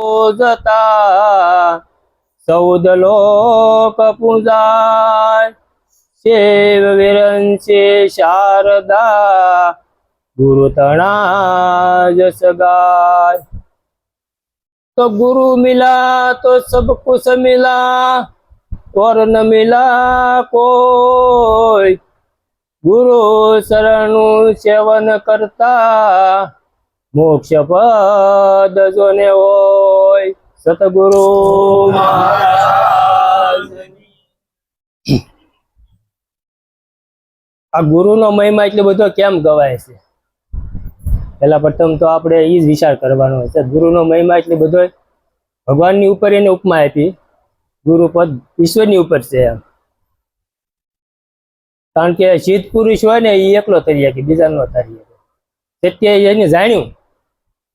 जता सौद लोक पुजाय. शेव विरंचे शारदा. गुरुतणा जस गाय तो गुरु मिला तो सब कुछ मिला. और न मिला कोई. गुरु शरण सेवन करता. મોક્ષ પદ જોને હોય સતગુરુ આ ગુરુનો મહિમા એટલો બધો કેમ ગવાય છે? પહેલા પ્રથમ તો આપણે એ જ વિચાર કરવાનો છે. ગુરુનો મહિમા એટલો બધો ભગવાનની ઉપર એને ઉપમા આપી ગુરુ પદ ઈશ્વરની ઉપર છે એમ. કારણ કે સિદ્ધ પુરુષ હોય ને એ એકલો તરી શકે બીજા નો તરી શકે. સત્ય એને જાણ્યું.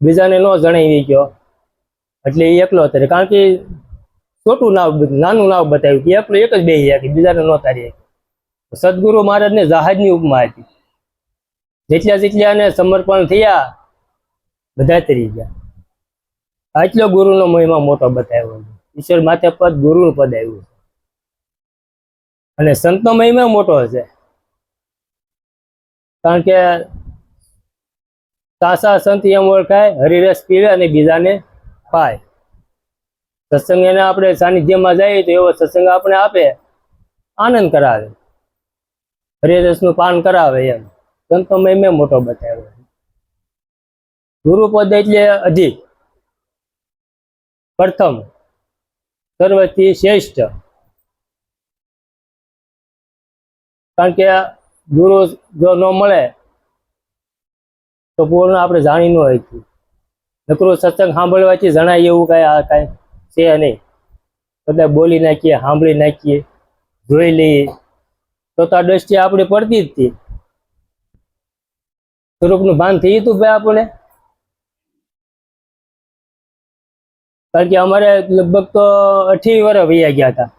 બીજાને ન જણાવી ગયો. એટલે એ એકલો અત્યારે કારણ કે છોટું નાવ નાનું નાવ બતાવ્યું કે એકલો એક જ બે કે બીજાને ન તારી સદગુરુ મહારાજને જહાજની ઉપમા હતી જેટલા જેટલા એને સમર્પણ થયા, બધા તરી ગયા. આટલો ગુરુનો મહિમા મોટો બતાવ્યો ઈશ્વર માથે પદ ગુરુનું પદ આવ્યું છે. અને સંતનો મહિમા મોટો છે. કારણ કે સાસા સંત એમ ઓળખાય, હરિરસ પીવે અને બીજાને પાય. સત્સંગ એને આપણે સાનિધ્યમાં જઈએ તો એવો સત્સંગ આપણે આપે, આનંદ કરાવે. હરિરસનું પાન કરાવે એમ. સંતો મેં મોટો બતાવ્યો. ગુરુપદ એટલે અધિક. પ્રથમ. સર્વથી શ્રેષ્ઠ. કારણ કે ગુરુ જો ન મળે તો પૂર્ણ આપણે જાણી ન હોય નકરો સત્સંગ સાંભળવાથી જણાય એવું કાંઈ આ કાંઈ છે નહીં. બધા બોલી નાખીએ, સાંભળી નાખીએ, જોઈ લઈએ. તો તો દ્રષ્ટિ આપણે પડતી જ હતી. સ્વરૂપનું ભાન થયું હતું ભાઈ આપણે કારણ કે અમારે લગભગ તો અઠી વર્ષ વૈયા ગયા હતા.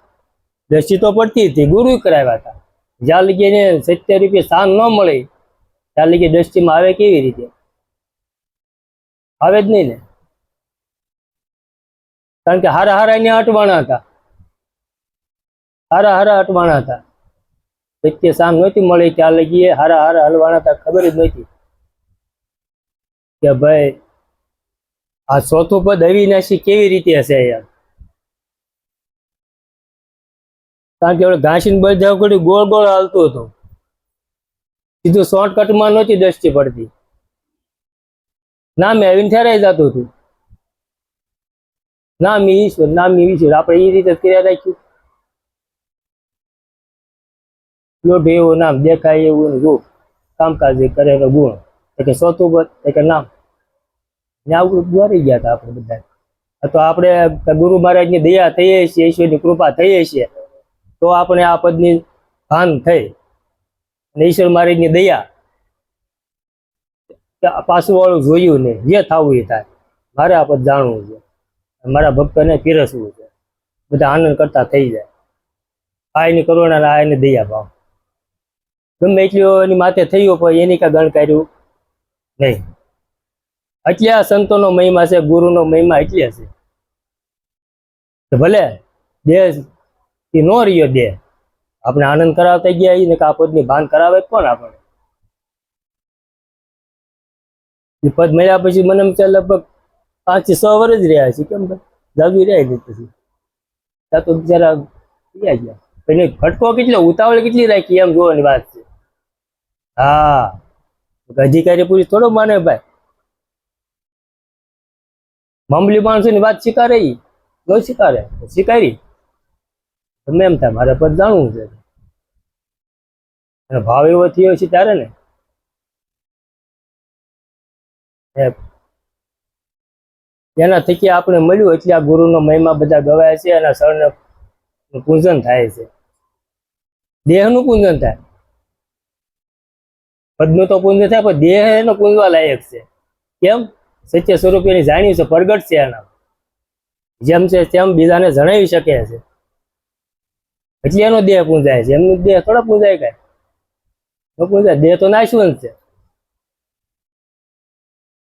દ્રષ્ટિ તો પડતી હતી. ગુરુ કરાવ્યા હતા. જ્યાં લગી એને સત્ય રૂપિયા સ્થાન ન મળે. લગી દ્રષ્ટિમાં આવે કેવી રીતે. આવે જ નહીં ને. કારણ કે હારા હારા એને અટવાણા હતા. હારા હારા અટવાણા હતા. વચ્ચે સામ નહોતી મળી ત્યાં લગી એ હારા હારા હલવાણા હતા, ખબર જ નહોતી. કે ભાઈ, આ ચોથું પદ અવિનાશી કેવી રીતે હશે યાર? કારણ કે ઘાસી ઘાસીને બધા ગોળ ગોળ હાલતું હતું. સીધું શોર્ટકટમાં નહોતી દ્રષ્ટિ પડતી. નામે આવીને ઠેરાઈ જતું હતું. નામ ઈશ્વર નામ ઈશ્વર આપણે એ રીતે કર્યા રાખ્યું. લોઢ એવો નામ દેખાય એવું રૂપ કામકાજ કરે એનો ગુણ. એટલે સોતું પદ એટલે નામ. ત્યાં દ્વારી ગયા હતા આપણે બધા તો આપણે ગુરુ મહારાજની દયા થઈએ છીએ, ઈશ્વરની કૃપા થઈએ છીએ, તો આપણે આ પદની ભાન થઈ. ઈશ્વર મહારાજની દયા. પાછું વાળું જોયું ને, જે થવું એ થાય. મારે આ જાણવું છે. મારા ભક્તોને પીરસવું છે. બધા આનંદ કરતા થઈ જાય. આ કરુણા ને આ દયા ભાવ. ગમે એટલું એની માથે થયું પણ એની કાંઈ ગણ કર્યું નહીં. એટલે આ સંતોનો મહિમા છે, ગુરુનો મહિમા એટલે છે. ભલે દેહ ન નો રહ્યો દેહ આપણે આનંદ કરાવતા ગયા ને કાપદની ભાન કરાવે કોણ આપણે? પદ મળ્યા પછી મને એમ છે લગભગ પાંચથી છ વર્ષ રહ્યા છે, કેમ જાગી રહ્યા પછી. ત્યાં તો બિચારા ગયા ગયા. એને ફટકો કેટલો, ઉતાવળ કેટલી રાખી એમ જોવાની વાત છે. હા. અધિકારી પુરુષ થોડો માને ભાઈ. મામૂલી માણસોની વાત સ્વીકારે ન સ્વીકારે સ્વીકારી ગમે એમ થાય, મારે પદ જાણવું છે. અને ભાવ એવો થયો છે ત્યારે ને. એના થકી આપણે મળ્યું એટલે આ ગુરુનો મહિમા બધા ગવાય છે અને શરણ પૂજન થાય છે. દેહનું પૂજન થાય. પદનું તો પૂજન થાય, પણ દેહ એનો પૂજવા લાયક છે. કેમ? સત્ય સ્વરૂપ એની જાણ્યું છે, પ્રગટ છે એના. જેમ છે તેમ બીજાને જણાવી શકે છે. એટલે એનો દેહ પૂંજાય છે. એમનું દેહ થોડો પૂંજાય કાંઈ. પૂંજાય. દેહ તો નાશવંત છે.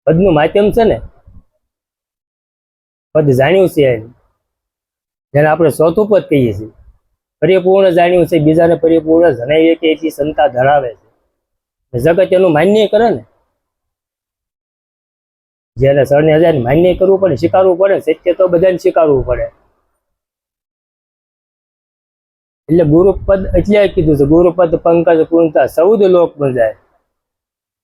પદનું માધ્યમ છે ને? પદ જાણ્યું છે એને. જેને આપણે ચોથું પદ કહીએ છીએ. પરિપૂર્ણ જાણ્યું છે. બીજાને પરિપૂર્ણ જણાવીએ કે એટલી ક્ષમતા ધરાવે છે. જગત એનું માન્ય કરે ને? જેને સરને હજાર માન્ય કરવું પડે, સ્વીકારવું પડે, સત્ય તો બધાને સ્વીકારવું પડે. એટલે ગુરુપદ એટલે કીધું છે. ગુરુપદ, પંકજ, કુંતા, સૌદ લોક બંધાય.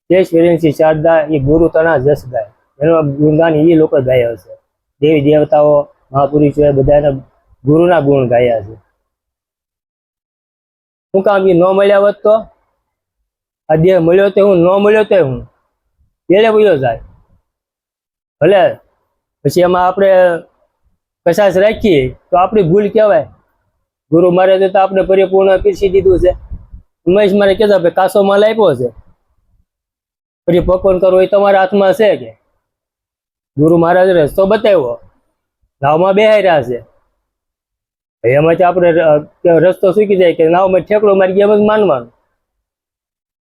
દેશ વિરેન્સી શારદા એ ગુરુ તણા જસ ગાય. એનો ગુણગાન એ લોકો ગાયા છે દેવી દેવતાઓ, મહાપુરુષો એ બધાને ગુરુના ગુણ ગાયા છે. શું કામ એ ન મળ્યા હોત તો? આ દેહ મળ્યો તે હું, ન મળ્યો તે હું? પેલે બોલ્યો જાય? ભલે. પછી એમાં આપણે કશાશ રાખીએ તો આપણી ભૂલ કહેવાય. ગુરુ મહારાજે તો આપણે પરિપૂર્ણ પીરસી દીધું છે. મહેશ મારે કહેતા ભાઈ, કાસો માલ આપ્યો છે. પછી પકવન કરવું એ તમારા હાથમાં છે કે? ગુરુ મહારાજ રસ્તો બતાવ્યો. નાવમાં બેહાર્યા છે. એમાંથી આપણે રસ્તો સૂકી જાય કે નાવમાં ઠેકડો મારી ગયા એમ જ માનવાનું?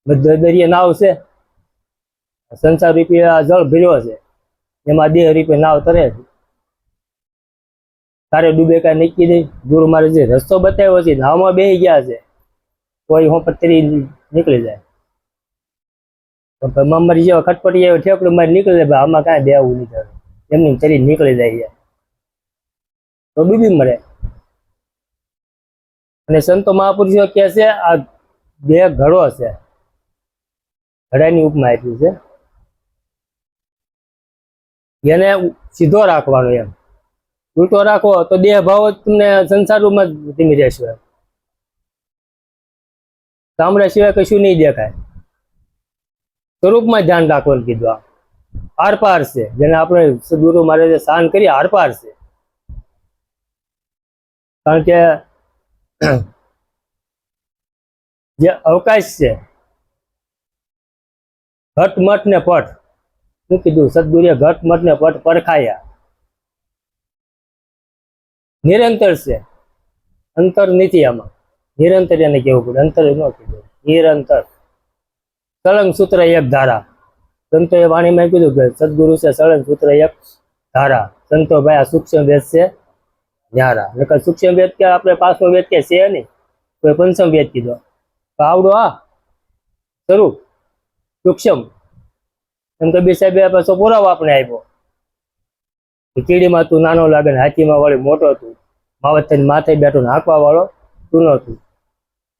બધા દરિયે નાવ છે. સંસાર રૂપી આ જળ ભર્યો છે. એમાં દેહ રૂપે નાવ તરે છે. તારે ડૂબે કાંઈ નક્કી નહીં. ગુરુ મારે જે રસ્તો બતાવ્યો છે નાવમાં બેસી ગયા છે કોઈ હું પત્રી નીકળી જાય. મમ્મરી જેવા ખટપટી આવ્યો ઠેકડું મારી નીકળી જાય આમાં કાંઈ બેવું નહીં થાય. એમની ચરી નીકળી જાય તો ડૂબી મરે. અને સંતો મહાપુરુષો કહે છે, આ બે ઘડો છે. ઘડાની ઉપમા આપ્યું છે. એને સીધો રાખવાનો એમ. ઉલટો રાખો તો દેહ ભાવ તમને સંસારમાં રૂપમાં ધીમી રહેશે સાંભળ્યા સિવાય કશું નહીં દેખાય. સ્વરૂપમાં ધ્યાન રાખવાનું કીધું આ. આરપાર છે. જેને આપણે સદગુરુ મહારાજે શાન કરી આરપાર છે. કારણ કે જે અવકાશ છે, ઘટ મઠ ને પટ. શું કીધું? સદગુરુએ ઘટ મઠ ને પટ પરખાયા. નિરંતર છે. અંતર નથી આમાં. નિરંતર એને કેવું પડે. અંતર ન કીધું નિરંતર. સળંગ સૂત્ર એક ધારા. સંતોએ વાણીમાં કીધું કે સદગુરુ છે સળંગ સૂત્ર એક ધારા. સંતો ભાઈ આ સૂક્ષ્મ વેદ છે ન્યારા. નકર સૂક્ષ્મ વેદ કે આપણે પાંચમો વેદ કે છે નહીં. કોઈ પંચમ વેદ કીધો. તો આવડો આ. સ્વરૂપ સૂક્ષ્મ. એમ કબીર સાહેબે પાછો પુરાવો આપણે આપ્યો. કીડીમાં તું નાનો લાગે ને હાથીમાં વળી મોટો તું. માવત માથે બેઠો ને હાંકવા વાળો તું નહોતું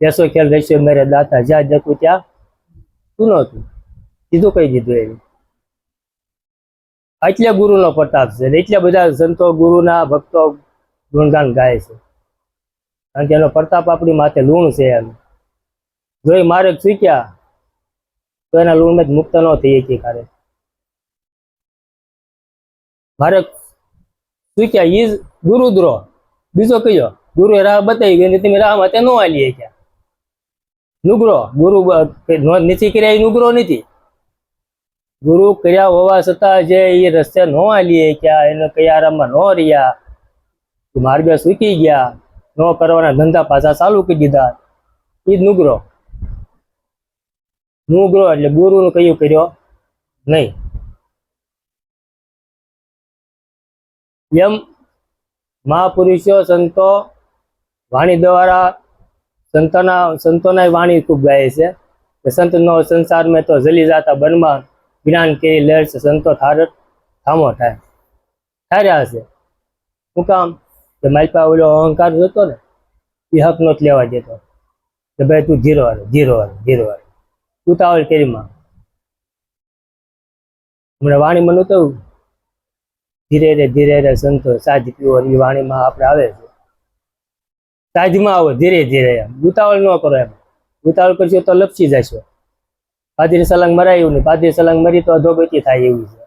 બેસો ખેલ રહેશે મેરે દાતા જ્યાં જકું ત્યાં તું નહોતું કીધું કહી દીધું એવી? એટલે ગુરુનો પ્રતાપ છે એટલે બધા સંતો ગુરુના ભક્તો ગુણગાન ગાય છે. કારણ કે એનો પ્રતાપ આપણી માથે લૂણ છે એમ. જો એ મારે ચૂક્યા, તો એના લૂણમાં જ મુક્ત ન થઈ શકી કારે મારે ચૂક્યા ઈ જ ગુરુદ્રોહ. બીજો કયો? ગુરુએ રાહ બતાવી ને તમે રાહમાં તે ન આલી ક્યાં? નુગરો, ગુરુ નો- નથી કર્યા એ નુગરો નથી. ગુરુ કર્યા હોવા છતાં જે એ રસ્તે ન આલી ક્યાં, એને કયા આરામમાં ન રહ્યા. માર્ગે સૂકી ગયા. ન કરવાના ધંધા પાછા ચાલુ કરી દીધા. એ જ નુગરો. નુગરો એટલે ગુરુનું કયું કર્યો નહીં. એમ મહાપુરુષો, સંતો, વાણી દ્વારા સંતોના સંતોના વાણી ખૂબ ગાય છે. કે સંતનો સંસાર મેં તો જલી જાતા બનમાં જ્ઞાન કે લહેર છે સંતો થાર, થામો થાય. ઠાર્યા હશે. શું કામ? કે મારી પાસે ઓલો અહંકાર જતો ને, એ હક નો લેવા દેતો કે ભાઈ તું ધીરો હારે ધીરો હારે ધીરો હારે ઉતાવળ કેરીમાં હમણાં વાણી મને તો ધીરે રે ધીરે રે સંતો સાજ પીવો એ વાણીમાં આપણે આવે છે. સાજમાં આવો, ધીરે ધીરે એમ. ઉતાવળ ન કરો એમ. ઉતાવળ કરશો તો લપસી જશો. પાદરી સલંગ મરાયું ને, પાદરી સલંગ મરી તો અધોગતિ થાય એવું છે.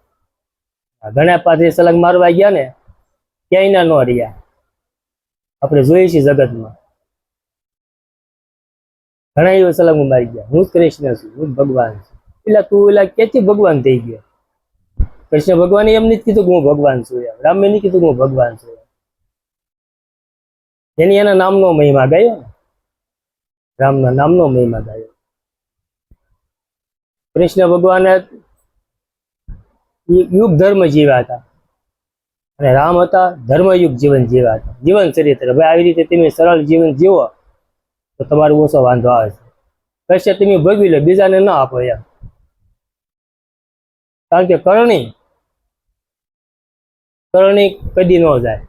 ઘણા પાદરી સલંગ મારવા ગયા ને, ક્યાંય ના ન રહ્યા. આપણે જોઈએ છીએ જગતમાં. ઘણા એવા સલંગ મારી ગયા. હું જ કૃષ્ણ છું, હું ભગવાન છું. એટલે તું એટલે ક્યાંથી ભગવાન થઈ ગયો? કૃષ્ણ ભગવાને એમ નથી કીધું કે હું ભગવાન છું એમ. રામે નહીં કીધું કે હું ભગવાન છું. એની એના નામનો મહિમા ગાયો ને. રામના નામનો મહિમા ગાયો. કૃષ્ણ ભગવાને યુગ ધર્મ જીવ્યા હતા. અને રામ હતા, ધર્મયુગ જીવન જીવ્યા હતા. જીવન ચરિત્ર. ભાઈ આવી રીતે તમે સરળ જીવન જીવો, તો તમારો ઓછો વાંધો આવે છે. કશે તમે ભોગવી લો, બીજાને ના આપો એમ. કારણ કે કરણી કરણી કદી ન જાય.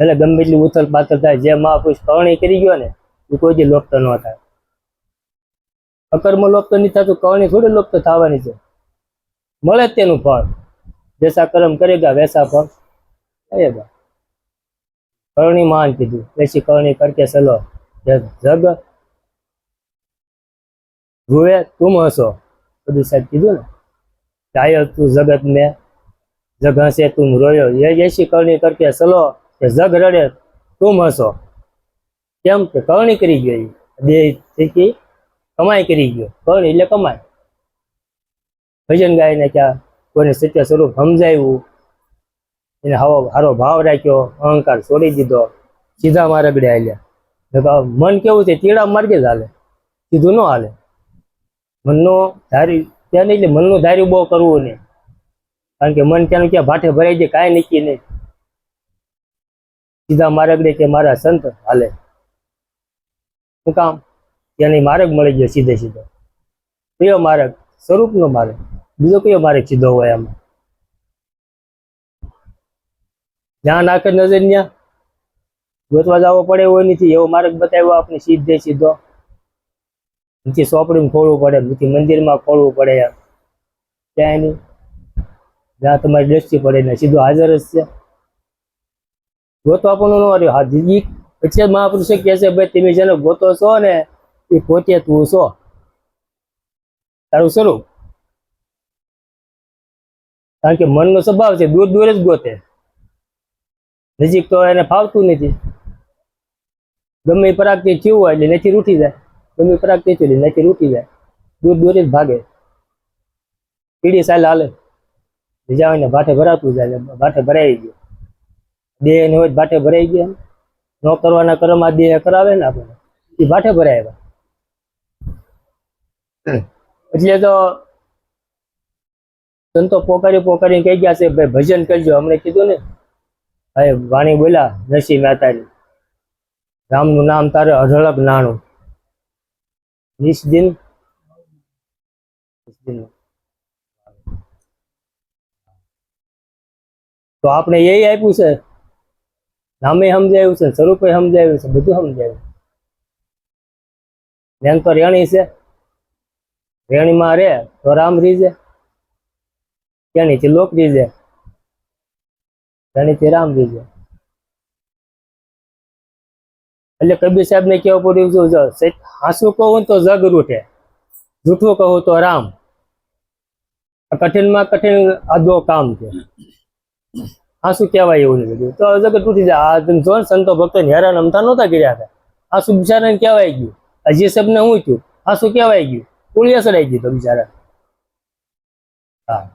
એટલે ગમે એટલી ઉથલ પાથલ થાય, જે મહાપુરુષ કરણી કરી ગયો ને, એ કોઈ દી લોપ ન થાય. અકર્મ લોપ્ત નહીં થતું, કરણી થોડી લોપ્ત થવાની છે. મળે તેનું ફળ. જેસા કર્મ કરેગા વૈસા ફળ. આયેગા કરણી માન કીધું. વૈસી કરણી કરકે ચલો જગ. જગ તું હસો બધું સાહેબ કીધું ને. ગાય તું જગત મેં જગ હસે તું રોયો. એ એસી કરણી કરકે ચલો કે જગ રડે, તું હસો કેમ કે કરણી કરી ગયો બે થકી કમાઈ કરી ગયો. કરણી એટલે કમાય ભજન ગાઈને ક્યાં કોઈને સત્ય સ્વરૂપ સમજાવ્યું એને હવો, હારો ભાવ રાખ્યો, અહંકાર છોડી દીધો. સીધા માર્ગડે હાલ્યા. મન કેવું છે? તીડા માર્ગે જ હાલે. સીધું ન હાલે. મનનો ધાર્યું ત્યાં નહીં એટલે મનનું ધાર્યું બહુ કરવું નહીં. કારણ કે મન ત્યાંનું ક્યાં ભાઠે ભરાઈ જાય, કાંઈ નક્કી નહીં. સીધા માર્ગડે કે મારા સંત હાલે. શું કામ? ત્યાંની માર્ગ મળી ગયો સીધે સીધો. કયો માર્ગ? સ્વરૂપનો માર્ગ. બીજો કયો માર્ગ સીધો હોય આમાં? જ્યાં નાખે નજર ત્યાં ગોતવા જવો પડે એવો નથી. એવો માર્ગ બતાવ્યો આપણે સીધે સીધો. નીચે ચોપડીમાં ખોલવું પડે નીચે મંદિરમાં ખોલવું પડે ક્યાંય નહીં. જ્યાં તમારી દ્રષ્ટિ પડે ને સીધો હાજર જ છે. ગોતો આપણું ન રહ્યો. હા ઈ પછી મહાપુરુષે કહે છે, ભાઈ, તમે જેને ગોતો છો ને, એ પોતે તું છો. તારું સ્વરૂપ. કારણ કે મનનો સ્વભાવ છે, દૂર દૂર જ ગોતે. નજીક તો એને ફાવતું નથી. ગમે પરાગતિ થયું હોય એટલે નથી રૂઠી જાય. ગમે પરાગતિ થયું એટલે નથી રૂઠી જાય. દૂર દૂર જ ભાગે. પીડી સાલ હાલે. બીજા હોય ને ભાઠે ભરાતું જાય ભાઠે ભરાઈ ગયો. દેહ ને હોય ભાઠે ભરાઈ ગયા ન કરવાના કર્મ આ દેહ કરાવે ને આપણે એ ભાઠે ભરાય એટલે તો સંતો પોકારી પોકારી કહી ગયા છે ભાઈ ભજન કરજો. અમને કીધું ને ભાઈ વાણી બોલા નરસિંહ મહેતાની રામનું નામ તારે અઢળક નાણું. નિષ્દિન નિષ્દિન. તો આપણે એ આપ્યું છે. નામે સમજાયું છે, સ્વરૂપે સમજાયું છે, બધું બેન તો રેણી છે. રેણીમાં રે, તો રામ રીજે. ત્યાંની લોક રીજે. ત્યાંની રામ રીજે. એટલે કબીર સાહેબ ને કેવું પડ્યું છું હાસું કહું તો જગ રૂઠે. જૂઠું કહું તો રામ. કઠિનમાં કઠિન આદો કામ છે. આંસુ કહેવાય એવું નથી તો જગત તૂટી જાય. આ તમે જો ને સંતો ભક્તો હેરાન અમથા નહોતા કર્યા હતા. આંસુ બિચારાને કહેવાય ગયું. આ જે શબ્દને હું થયું? આંસુ કહેવાય ગયું. ઉળિયા સડાઈ ગયું તો બિચારા હા.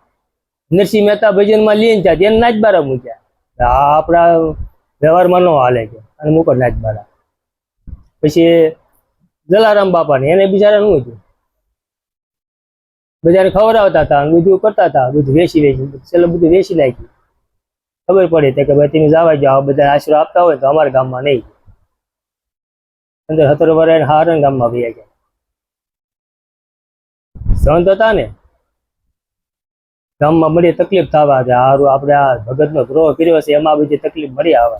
નરસિંહ મહેતા ભજનમાં લઈને ત્યાં એને નાચ બારા મૂક્યા. આ આપણા વ્યવહારમાં ન હાલે કે. અને મૂકો નાચ બારા. પછી જલારામ બાપાને, એને બિચારા શું હતું બધાને ખવડાવતા હતા અને બધું કરતા હતા. બધું વેચી વેચી. છેલ્લે બધું વેચી નાખ્યું. ખબર પડી કે ભાઈ, તમે જવા જાઓ, બધા આશરો આપતા હોય તો અમારા ગામમાં નહીં. અંદર હતર વર્ષ હારણ ગામમાં ભાઈ ગયા. સંત હતા ને, ગામમાં મળી તકલીફ થવા છે હારું, આપણે આ ભગતનો ગ્રોહ કર્યો છે, એમાં બધી તકલીફ મળી આવે.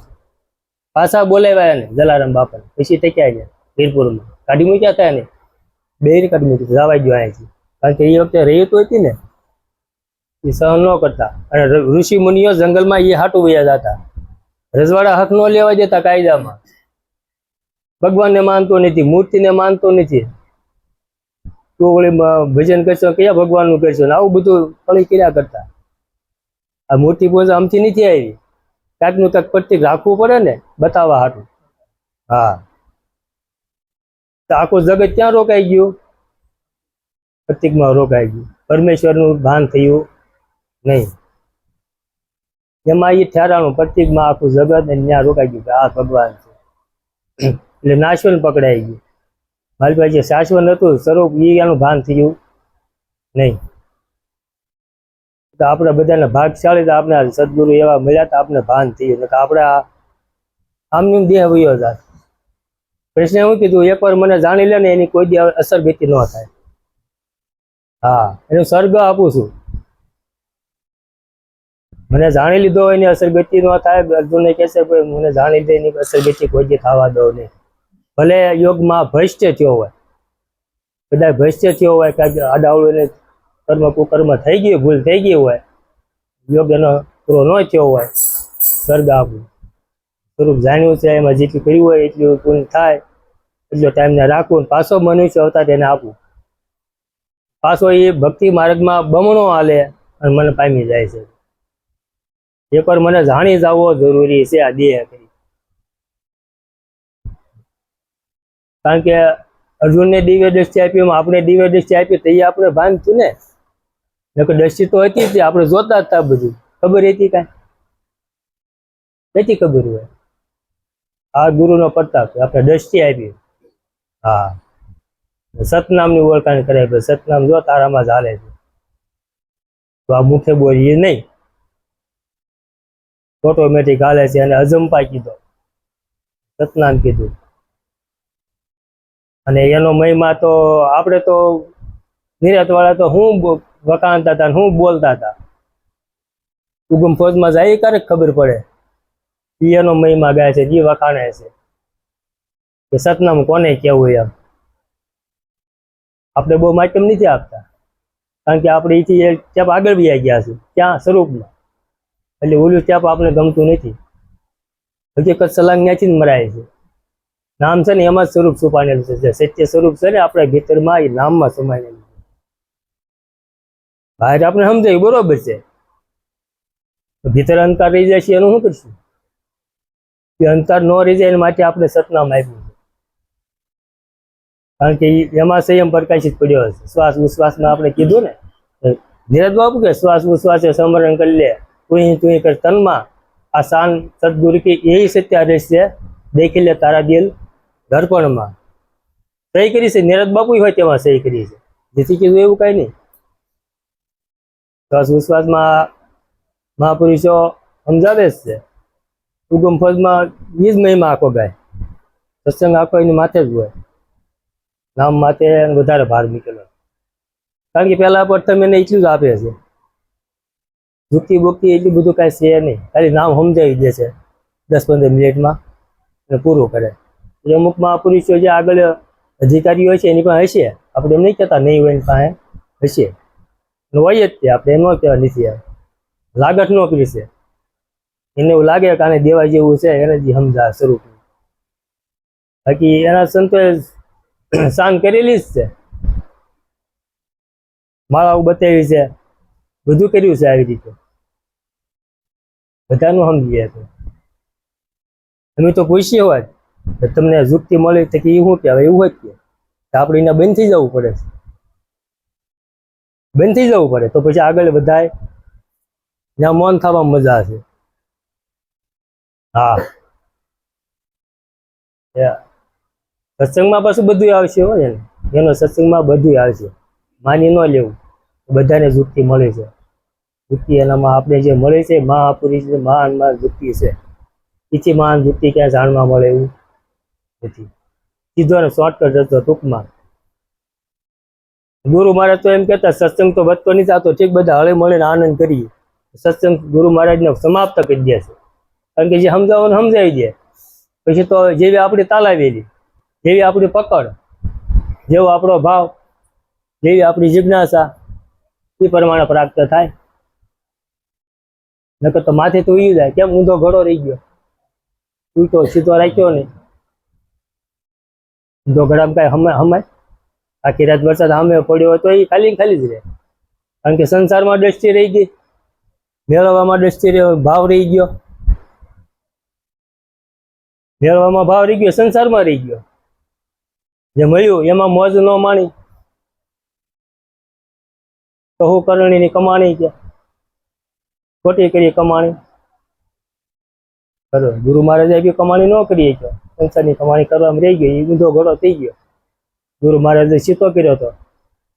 પાછા બોલાવ્યા ને જલારામ બાપા પછી ટક્યા ગયા? વીરપુરમાં. કાઢી મૂક્યા હતા ને બે કાઢી મૂકી જવા ગયો અહીંયાથી કારણ કે એ વખતે રહી તો હતી ને એ સહન ન કરતા. અને ઋષિ મુનિઓ જંગલમાં એ હાટું વયા જતા. રજવાડા હક ન લેવા દેતા કાયદામાં. ભગવાનને માનતો નથી, મૂર્તિને માનતો નથી. તો વળી ભજન કરશો કયા ભગવાનનું કરશો? ને આવું બધું ફળી કર્યા કરતા. આ મૂર્તિ પૂજા આમથી નથી આવી. કાંકનું કાંઈક પ્રતિક રાખવું પડે ને, બતાવવા હાટું. હા. તો આખું જગત ક્યાં રોકાઈ ગયું? પ્રતિકમાં રોકાઈ ગયું. પરમેશ્વરનું ભાન થયું. નહીં. એમાં એ ઠેરાણું પ્રતિકમાં આખું જગત ને ત્યાં રોકાઈ ગયું કે આ ભગવાન છે. એટલે નાશવન પકડાઈ ગયું. મારી જે શાશ્વત હતું સ્વરૂપ એ એનું ભાન થયું નહીં. તો આપણે બધાને ભાગશાળી તો આપણે સદગુરુ એવા મળ્યા તો આપણે ભાન એટલે કે આપણે આમની દેહ વયો હતા કૃષ્ણે એવું કીધું, એકવાર મને જાણી લે ને એની કોઈ અસર બીતી ન થાય. હા, એનું સ્વર્ગ આપું છું. મને જાણી લીધો હોય ને અસર બીતી ન થાય અર્જુનને કહેશે ભાઈ, મને જાણી દે એની અસર બીતી કોઈ થવા દો નહીં. ભલે યોગમાં ભ્રષ્ટ થયો હોય, કદાચ ભ્રષ્ટ થયો હોય કાંઈક આડાવડું એને કર્મ કુકર્મ થઈ ગયું, ભૂલ થઈ ગઈ હોય, યોગ એનો પૂરો ન થયો હોય, સ્વર્ગ આપવું સ્વરૂપ જાણ્યું છે, એમાં જેટલું કર્યું હોય એટલું પૂર્ણ થાય, એટલો ટાઈમ ને રાખવું પાછો મનુષ્ય અવતાર તેને આપવું પાછો એ ભક્તિ માર્ગમાં બમણો હાલે અને મને પામી જાય છે. એકવાર મને જાણી જવો જરૂરી છે આ દેહ કરી. કારણ કે અર્જુનને દિવ્ય દ્રષ્ટિ આપી આપણે દિવ્ય દ્રષ્ટિ આપી તો આપણે ભાન થયું ને. નકર દ્રષ્ટિ તો હતી જ, આપણે જોતા હતા બધું. ખબર હતી કાંઈ? નથી ખબર હોય. આ ગુરુનો પ્રતાપ આપણે દ્રષ્ટિ આપી. હા. સતનામની ઓળખાણ કરે સતનામ જો તારામાં ચાલે છે. તો આ મુખે બોલીએ નહીં. ઓટોમેટિક હાલે છે અને અજંપા કીધો. સતનામ કીધું. અને એનો મહિમા તો આપણે તો નિરત વાળા તો હું વખાણતા હતા હું બોલતા હતા ઉગમ ફોજમાં જાય ક્યારે ખબર પડે? એનો મહિમા ગાય છે જી વખાણે છે. કે સતનામ કોને કેવું એમ? આપણે બહુ માધ્યમ નથી આપતા. કારણ કે આપણે એથી એક સ્ટેપ આગળ બી ગયા છે ત્યાં સ્વરૂપમાં. એટલે ઓલું ચાપ આપણે ગમતું નથી. હકીકત સલાંગ ન્યાથી જ મરાય છે. નામ છે ને એમાં જ સ્વરૂપ છુપાયેલું છે. જે સત્ય સ્વરૂપ છે ને આપણા ભીતરમાં એ નામમાં સમાયેલું છે. બહાર આપણે સમજાયું, બરોબર છે. ભીતર અંતર રહી જાય છે, એનું શું કરશું? એ અંતર ન રહી જાય એના માટે આપણે સતનામ આપ્યું છે. કારણ કે એમાં સંયમ પ્રકાશિત પડ્યો હશે. શ્વાસ ઉશ્વાસમાં આપણે કીધું ને ધીરજ બાબુ કે શ્વાસ ઉશ્વાસે સમરણ કરી લે. તું તું કર તનમાં. આસાન સદગુરુ કે એ સત્યાદેશ છે. દેખી લે તારા દિલ ઘરપણમાં સહી કરી છે. નિરજ બાપુ હોય તેમાં સહી કરી છે. જેથી કીધું એવું કઈ નહીં. દસ વિશ્વાસમાં મહાપુરુષો સમજાવે છે. ઉગમ ફોજમાં એ જ મહિમા આખો ગાય. સત્સંગ આખો એની માથે જ હોય. નામ માથે વધારે ભાર મૂકેલો કારણ કે પહેલા પર તમે એને એટલું જ આપે છે. જુક્તિ બુકી એટલું બધું કાંઈ છે નહીં. ખાલી નામ સમજાવી દે છે. દસ પંદર મિનિટમાં અને પૂરું કરે. એટલે પુરુષો જે આગળ અધિકારીઓ છે, એની પાસે હશે. આપણે એમ નહીં કહેતા, નહીં હોય એની પાસે હશે. હોય જ તે, આપણે એમ ન કહેવા નથી લાગત ન કરી છે. એને એવું લાગે કે આને દેવા જેવું છે એને જ સમજા સ્વરૂપ બાકી એના સંતોએ શાન કરેલી જ છે. માળાઓ બતાવી છે. બધું કર્યું છે આવી રીતે. બધાનું સમજી છે. અમે તો પૂછીએ હોત તમને જુક્તિ મળી તો કે એ શું કહેવાય? એવું હોય કે. આપણે એના બંધ થઈ જવું પડે છે. બંધ થઈ જવું પડે. તો પછી આગળ વધાય. ત્યાં મૌન થવામાં મજા છે હા. સત્સંગમાં પાછું બધું આવશે હોય ને એનો સત્સંગમાં બધું આવશે. માની ન લેવું. બધાને જુક્તિ મળે છે. જુક્તિ એનામાં આપણે જે મળે છે, મહાપુરુષ છે, મહાન વૃત્તિ છે. ઈચ્છી મહાન વૃત્તિ ક્યાં જાણવા મળે એવું નથી. સીધો અને શોર્ટકટ હતો ટૂંકમાં. ગુરુ મહારાજ તો એમ કહેતા, સત્સંગ તો વધતો નહીં થતો. ઠીક, બધા હળે મળીને આનંદ કરીએ. સત્સંગ ગુરુ મહારાજને સમાપ્ત કરી દે છે. કારણ કે જે સમજાવવાનું સમજાવી દે. પછી તો જેવી આપણી તાલાવેલી, જેવી આપણી પકડ, જેવો આપણો ભાવ, જેવી આપણી જિજ્ઞાસા, એ પ્રમાણે પ્રાપ્ત થાય. નકર તો માથે તો ઈ જાય. કેમ ઊંધો ઘડો રહી ગયો? ઉલટો સીધો રાખ્યો ને. ઊંધો ઘડામાં કાંઈ હમાય હમાય આખી રાત વરસાદ સામે પડ્યો તો એ ખાલી ખાલી જ રહે. કારણ કે સંસારમાં દ્રષ્ટિ રહી ગઈ. મેળવવામાં દ્રષ્ટિ રહ્યો, ભાવ રહી ગયો. મેળવવામાં ભાવ રહી ગયો, સંસારમાં રહી ગયો. જે મળ્યું, એમાં મોજ ન માણી. કહું કરણીની કમાણી કે? ખોટી કરી કમાણી. બરોબર ગુરુ મહારાજે બી કમાણી ન કરી કે સંસારની કમાણી કરવામાં રહી ગઈ એ ઊંધો ઘડો થઈ ગયો. ગુરુ મહારાજે સીતો કર્યો હતો.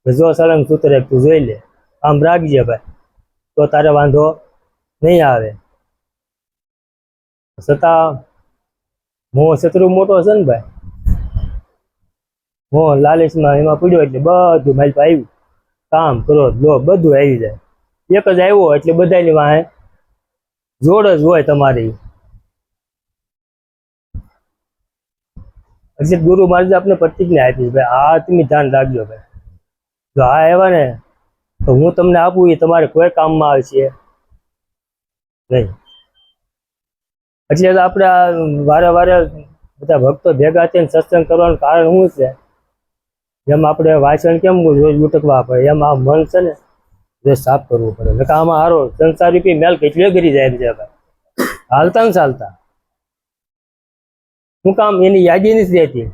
જો સળંગ સૂત્ર તું જોઈ લે. આમ રાખજે ભાઈ. તો તારે વાંધો નહીં આવે. છતાં મોહ શત્રુ મોટો છે ને ભાઈ. મોહ લાલચમાં એમાં પડ્યો એટલે બધું મારી આવ્યું. કામ કરો લો બધું આવી જાય. એક જ આવ્યો એટલે બધાની વાહે જોડ જ હોય તમારી. એટલે ગુરુ મહારાજ આપણે પ્રતિજ્ઞા આપી ભાઈ આ તમે ધ્યાન રાખજો, ભાઈ. જો આ આવ્યા ને, તો હું તમને આપું એ તમારે કોઈ કામમાં આવશે નહીં. એટલે આપણે આ વારે વારે બધા ભક્તો ભેગા થઈને સત્સંગ કરવાનું કારણ શું છે? જેમ આપણે વાંચન કેમ રોજ ઉટકવા પડે, એમ આ મન છે ને રોજ સાફ કરવું પડે. એટલે આમાં હારો સંસારી મેલ કેટલી કરી જાય છે હાલતા ને ચાલતા. શું કામ એની યાદી નથી રહેતી?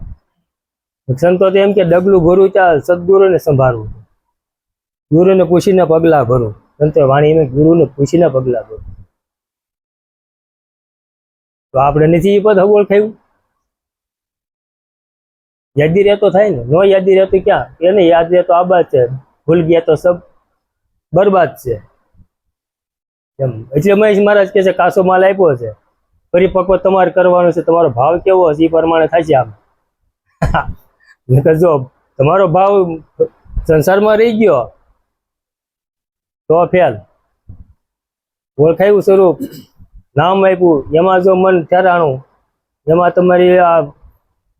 સંતો એમ કે ડગલું ભરવું ચાલ, સદગુરુને સંભાળવું. ગુરુને પૂછીને પગલા ભરો. સંતો વાણીને ગુરુને પૂછીને પગલા ભરો. તો આપણે નથી એ પદ હગોળ થયું યાદી રહેતો થાય ને? નો યાદી રહેતો ક્યાં? એને યાદ રહેતો આબાદ છે. ભૂલ ગયા તો સબ બરબાદ છે. એમ. એટલે મહેશ મહારાજ કે છે, કાસો માલ આપ્યો છે. પરિપક્વ તમારે કરવાનો છે. તમારો ભાવ કેવો હશે? એ પ્રમાણે થશે આમ. જો, તમારો ભાવ સંસારમાં રહી ગયો, તો ફેલ. ઓળખાયું સ્વરૂપ, નામ આપ્યું. એમાં જો મન ઠેરાણું, એમાં તમારી આ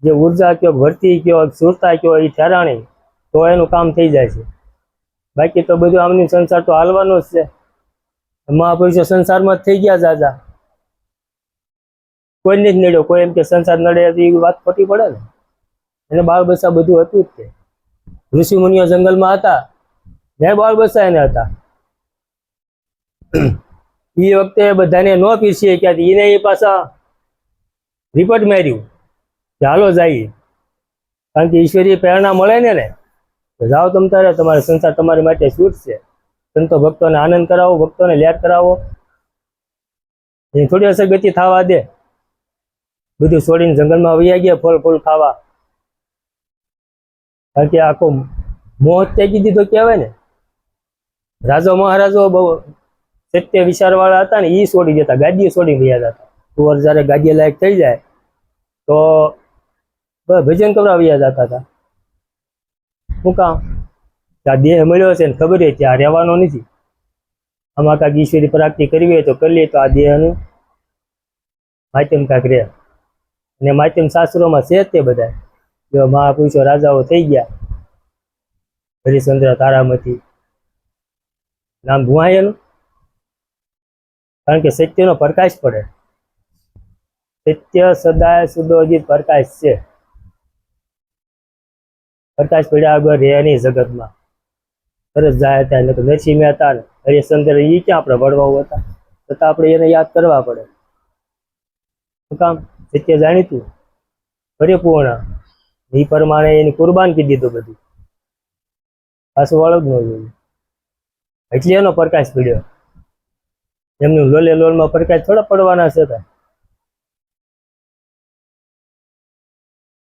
જે ઊર્જા કયો, ભરતી કયો, સુરતા કયો એ ઠેરાણી, તો એનું કામ થઈ જાય છે. બાકી તો બધું આમની સંસાર તો હાલવાનો જ છે. મહાપુરુષો સંસારમાં થઈ ગયા જાજા. કોઈને જ નડ્યો, કોઈ એમ કે સંસાર નડે એ વાત ખોટી પડે ને? એને બાળ બસા બધું હતું જ તે. ઋષિ મુનિઓ જંગલમાં હતા. ને બાળ બસા એને હતા. એ વખતે બધાને ન પીસીએ ક્યાંથી? એને એ પાછા રિપોર્ટ માર્યું કે હાલો જઈએ. કારણ કે ઈશ્વરીય પ્રેરણા મળે ને ને તો જાઓ તમ તારે, તમારે સંસાર તમારી માટે છૂટ છે. સંતો ભક્તોને આનંદ કરાવો, ભક્તોને લેટ કરાવો. એ થોડી અસર ગતિ થવા દે. બધું છોડીને જંગલમાં વૈયા ગયા, ફળ ફૂલ ખાવા. કારણ કે આખો મોહ ત્યાગી દીધો કહેવાય ને. રાજા મહારાજો બહુ સત્ય વિચારવાળા હતા ને એ છોડી દેતા, ગાદીઓ છોડી ગયા હતા. કુંવર જ્યારે ગાદીએ લાયક થઈ જાય, તો ભજન કરાવ્યા જતા હતા. શું કામ? કે આ દેહ મળ્યો છે ને ખબર છે આ રહેવાનો નથી. આમાં કાંઈક ઈશ્વરી પ્રાપ્તિ કરવી હોય તો કરી તો આ દેહનું માધ્યમ કાંઈક રહે. અને માધ્યમ શાસ્ત્રોમાં છે તે બધા જો મહાપુરુષો રાજાઓ થઈ ગયા. હરિશ્ચંદ્ર, તારામતી. નામ ભુવાય એનું કારણ કે સત્યનો પ્રકાશ પડે. સત્ય સદાય સુદોજિત પ્રકાશ છે. પ્રકાશ પડ્યા આગળ રહે નહીં જગતમાં. તરત જાય હતા એટલે નરસિંહ મહેતા ને. હરિશ્ચંદ્ર એ ક્યાં આપણે વડવાઓ હતા? છતાં આપણે એને યાદ કરવા પડે. કામ? સત્ય જાણીતું? પરિપૂર્ણ. એ પ્રમાણે એની કુરબાન કરી દીધું બધું. પાછું વાળો જ ન જોયું એટલે એનો પ્રકાશ પડ્યો. એમનું લોલે લોલમાં પ્રકાશ થોડા પડવાના છે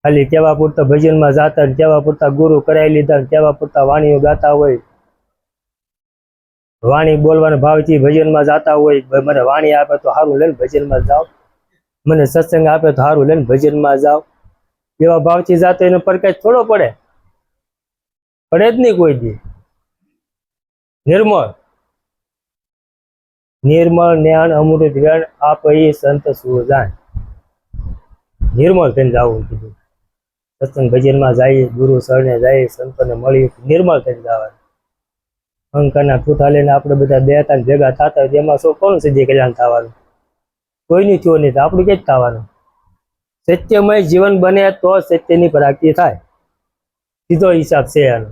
ખાલી કેવા પૂરતા ભજનમાં જાતા ને પૂરતા ગુરુ કરાવી લીધા તેવા પૂરતા વાણીઓ ગાતા હોય. વાણી બોલવાના ભાવથી ભજનમાં જાતા હોય. મને વાણી આપે તો સારું લઈને ભજનમાં જાઓ. મને સત્સંગ આપે તો સારું લઈને ભજનમાં જાઓ. એવા ભાવથી જાતો એનો પ્રકાશ થોડો પડે. પડે જ નહીં કોઈ દી. નિર્મળ. નિર્મળ જ્ઞાન, અમૃત વેણ આપ સંત સુજાન નિર્મળ થઈને જવું કીધું. સત્સંગ ભજનમાં જઈએ ગુરુ સરને જઈએ સંતોને મળી નિર્મળ થઈને જવાનું. અંકના ઠૂઠા લઈને આપણે બધા બે ત્રણ ભેગા થતા હોય એમાં શું કોણ સિદ્ધિ કલ્યાણ થવાનું? કોઈની થયું નહીં, તો આપણું ક્યાં જ થવાનું? સત્યમય જીવન બને તો સત્યની પ્રાપ્તિ થાય. સીધો હિસાબ છે એનો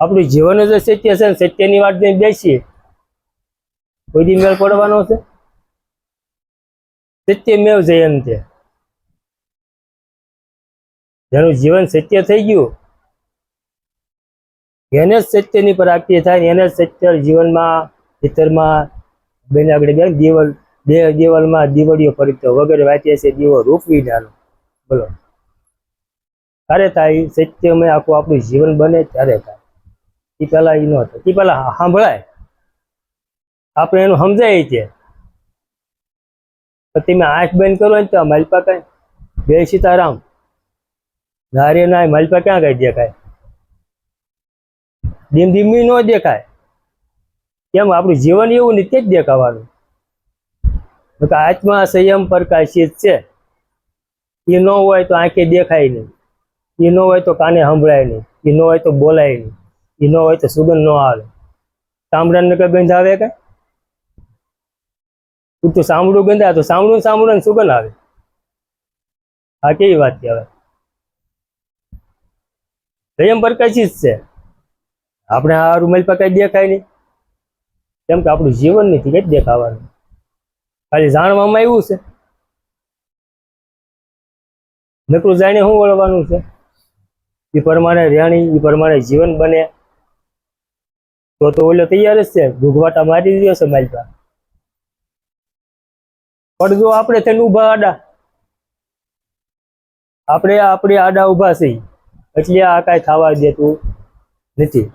આપણું જીવન જ સત્ય છે ને સત્યની વાત જઈને બેસીએ. કોઈ દી મેળ પડવાનો છે? સત્યમેવ જયંતે જેનું જીવન સત્ય થઈ ગયું. એને જ સત્યની પ્રાપ્તિ થાય, એને જ સત્ય જીવનમાં ખેતરમાં બેન આગળ બેન, દિવલ દેહ દિવાલમાં દીવડીઓ પરિત્ય વગેરે વાંચીએ છે, દીવો રૂપવી જાણો બોલો. ત્યારે થાય? સત્યમય આખું આપણું જીવન બને ત્યારે થાય. એ પહેલાં એ ન થાય. એ પહેલાં સાંભળાય. આપણે એનું સમજાય છે તમે આંખ બંધ કરો ને તો માલપા કાંઈ જય સીતારામ. નારે ના માલપા ક્યાં કઈ દેખાય? ધીમ ધીમી ન દેખાય. કેમ? આપણું જીવન એવું નિત્ય જ દેખાવાનું. આત્મા સંયમ પ્રકાશિત છે. એ ન હોય તો આંખે દેખાય નહીં. એ ન હોય તો કાને સંભળાય નહીં. એ ન હોય તો બોલાય નહીં. એ ન હોય તો સુગંધ ન આવે. સાંભળાને કઈ ગંધ આવે કે? તું તો સાંભળું ગંધા તો સાંભળું સાંભળું સુગંધ આવે. આ કેવી વાત કહેવાય સંયમ જ છે. આપણે આ રૂમાલ પર કઈ દેખાય નહીં. કેમ કે આપણું જીવન નથી, કઈ દેખાવાનું. ખાલી જાણવામાં આવ્યું છે. નકરું જાણે શું વળવાનું છે. એ પ્રમાણે રહેણી એ પ્રમાણે જીવન બને. તો તો ઓલો તૈયાર જ છે. ઘૂઘવાટા મારી દીધો છે મારી પણ પડજો આપણે થઈને ઊભા આડા, આપણે આપણે આડા ઊભા છીએ. એટલે આ કાંઈ થવા દેતું નથી.